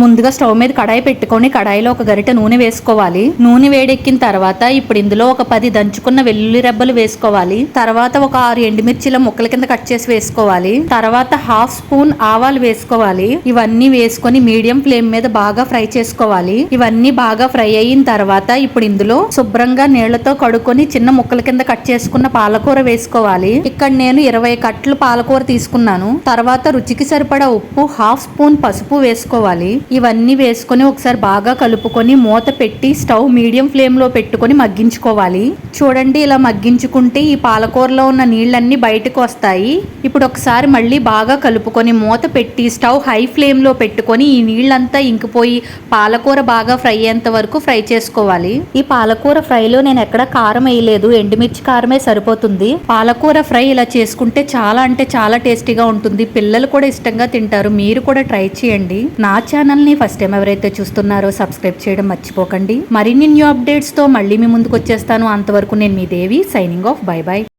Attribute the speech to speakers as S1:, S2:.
S1: ముందుగా స్టవ్ మీద కడాయి పెట్టుకొని కడాయిలో ఒక గరిటె నూనె వేసుకోవాలి. నూనె వేడెక్కిన తర్వాత ఇప్పుడు ఇందులో ఒక పది దంచుకున్న వెల్లుల్లి రెబ్బలు వేసుకోవాలి. తర్వాత ఒక ఆరు ఎండుమిర్చిల ముక్కల కింద కట్ చేసి వేసుకోవాలి. తర్వాత హాఫ్ స్పూన్ ఆవాలు వేసుకోవాలి. ఇవన్నీ వేసుకొని మీడియం ఫ్లేమ్ మీద బాగా ఫ్రై చేసుకోవాలి. ఇవన్నీ బాగా ఫ్రై అయిన తర్వాత ఇప్పుడు ఇందులో శుభ్రంగా నీళ్ళతో కడుక్కొని చిన్న ముక్కల కింద కట్ చేసుకున్న పాలకూర వేసుకోవాలి. ఇక్కడ నేను ఇరవై కట్లు పాలకూర తీసుకున్నాను. తర్వాత రుచికి సరిపడా ఉప్పు హాఫ్ స్పూన్ పసుపు వేసుకోవాలి. ఇవన్నీ వేసుకొని ఒకసారి బాగా కలుపుకొని మూత పెట్టి స్టవ్ మీడియం ఫ్లేమ్లో పెట్టుకొని మగ్గించుకోవాలి. చూడండి ఇలా మగ్గించుకుంటే ఈ పాలకూరలో ఉన్న నీళ్ళన్నీ బయటకు వస్తాయి. ఇప్పుడు ఒకసారి మళ్ళీ బాగా కలుపుకొని మూత పెట్టి స్టవ్ హై ఫ్లేమ్లో పెట్టుకొని ఈ నీళ్ళంతా ఇంకిపోయి పాలకూర బాగా ఫ్రై అయ్యేంత వరకు ఫ్రై చేసుకోవాలి. ఈ పాలకూర ఫ్రైలో నేను ఎక్కడ కారం వేయలేదు. ఎండుమిర్చి కారమే సరిపోతుంది. పాలకూర ఫ్రై ఇలా చేసుకుంటే చాలా అంటే చాలా టేస్టీగా ఉంటుంది. పిల్లలు కూడా ఇష్టంగా తింటారు. మీరు కూడా ట్రై చేయండి. నా ఛానల్ ఛానల్ని ఫస్ట్ టైం ఎవరైతే చూస్తున్నారో సబ్స్క్రైబ్ చేయడం మర్చిపోకండి. మరిన్ని న్యూ అప్డేట్స్తో మళ్ళీ మీ ముందుకు వచ్చేస్తాను. అంతవరకు నేను మీ Devi signing off bye bye